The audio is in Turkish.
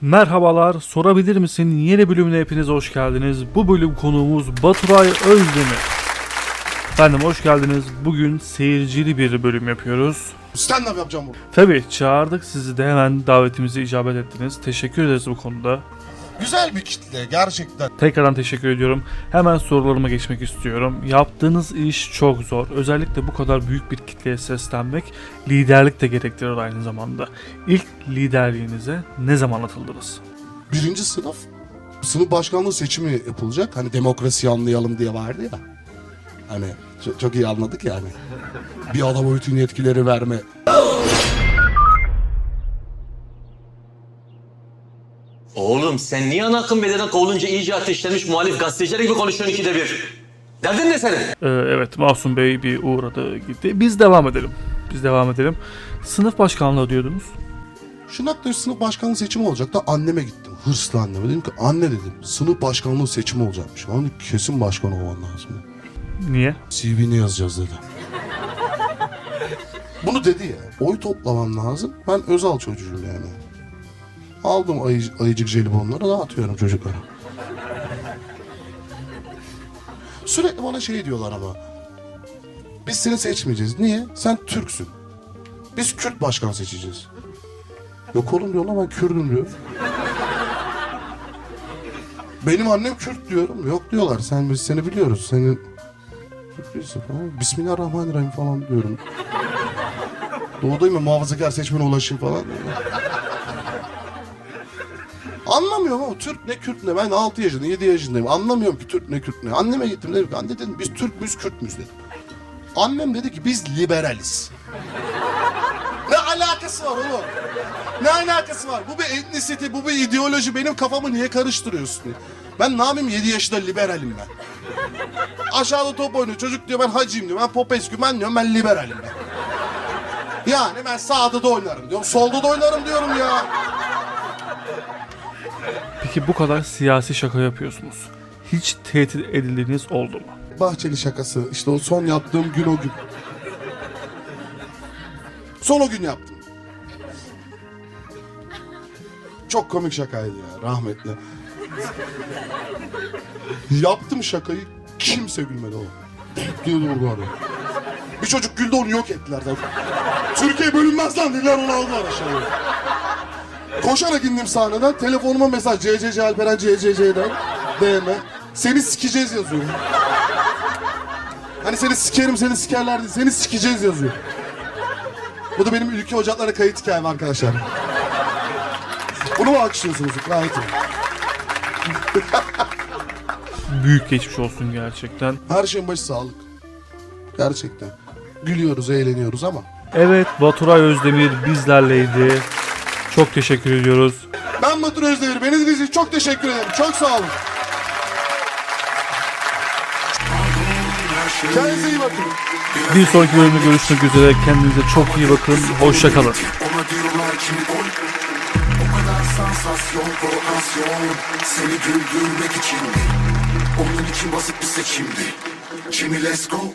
Merhabalar, sorabilir misin? Yeni bölümüne hepiniz hoş geldiniz. Bu bölüm konuğumuz Baturay Özdemir. Efendim hoş geldiniz. Bugün seyircili bir bölüm yapıyoruz. Stand up yapacağım bunu. Tabii çağırdık sizi de hemen davetimize icabet ettiniz. Teşekkür ederiz bu konuda. Güzel bir kitle gerçekten. Tekrardan teşekkür ediyorum. Hemen sorularıma geçmek istiyorum. Yaptığınız iş çok zor. Özellikle bu kadar büyük bir kitleye seslenmek liderlik de gerektirir aynı zamanda. İlk liderliğinize ne zaman atıldınız? Birinci sınıf sınıf başkanlığı seçimi yapılacak. Hani demokrasiyi anlayalım diye vardı ya. Hani çok, çok iyi anladık yani. Bir adama bütün yetkileri verme. Oğlum sen niye ana akım bedenen kovulunca iyice ateşlenmiş muhalif gazeteciler gibi konuşuyorsun ikide bir? Derdin ne senin? Ee, evet Masum Bey bir uğradı gitti. Biz devam edelim. Biz devam edelim. Sınıf başkanlığı diyordunuz. Şırnak'ta sınıf başkanlığı seçimi olacak da anneme gittim. Hırslı anneme. Dedim ki anne dedim sınıf başkanlığı seçimi olacakmış. Ben dedim, kesin başkan olman lazım. Niye? CV'ni yazacağız dedi. Bunu dedi ya. Oy toplamam lazım. Ben Özal çocuğuyum yani. Aldım ayı, ayıcık jelibonları dağıtıyorum çocuklara. Sürekli bana şey diyorlar ama. Biz seni seçmeyeceğiz. Niye? Sen Türksün. Biz Kürt başkan seçeceğiz. Yok oğlum diyorlar ben Kürdüm diyor. Benim annem Kürt diyorum. Yok diyorlar. Sen biz seni biliyoruz. Senin. Bismillahirrahmanirrahim falan diyorum. Doğudayım ya muhafazakar seçmene ulaşayım falan. Anlamıyorum ama Türk ne Kürt ne. Ben 6 yaşındayım 7 yaşındayım. Anlamıyorum ki Türk ne Kürt ne. Anneme gittim dedim ki anne dedim biz Türk müyüz Kürt müyüz dedim. Annem dedi ki biz liberaliz. ne alakası var oğlum? Ne alakası var? Bu bir etnisite, bu bir ideoloji. Benim kafamı niye karıştırıyorsun? Ben ne yapayım 7 yaşında liberalim ben. Aşağıda top oynuyor. Çocuk diyor ben hacıyım diyor. Ben Popescu ben diyorum ben liberalim ben. Yani ben sağda da oynarım diyorum. Solda da oynarım diyorum ya. Peki bu kadar siyasi şaka yapıyorsunuz. Hiç tehdit edildiğiniz oldu mu? Bahçeli şakası. İşte o son yaptığım gün o gün. Son o gün yaptım. Çok komik şakaydı ya rahmetli. Yaptım şakayı kimse gülmedi oğlum. diye durdu orada. Bir çocuk güldü onu yok ettiler zaten. Türkiye bölünmez lan dediler onu aldılar aşağıya. Koşarak indim sahneden telefonuma mesaj CCC Alperen CCC'den DM. Seni sikeceğiz yazıyor. Hani seni sikerim seni sikerler diye seni sikeceğiz yazıyor. Bu da benim ülke ocakları kayıt hikayem arkadaşlar. Bunu mu alkışlıyorsunuz? Gayet iyi. Büyük geçmiş olsun gerçekten. Her şeyin başı sağlık. Gerçekten. Gülüyoruz, eğleniyoruz ama. Evet Baturay Özdemir bizlerleydi. Çok teşekkür ediyoruz. Ben Batur Özdemir. Beni dinlediğiniz için çok teşekkür ederim. Çok sağ olun. Kendinize iyi bakın. Bir sonraki bölümde görüşmek üzere. Kendinize çok iyi bakın. Hoşçakalın. Ona diyorlar ki oy O kadar sansasyon, provokasyon Seni güldürmek içindi Onun için basit bir seçimdi Jimmy let's go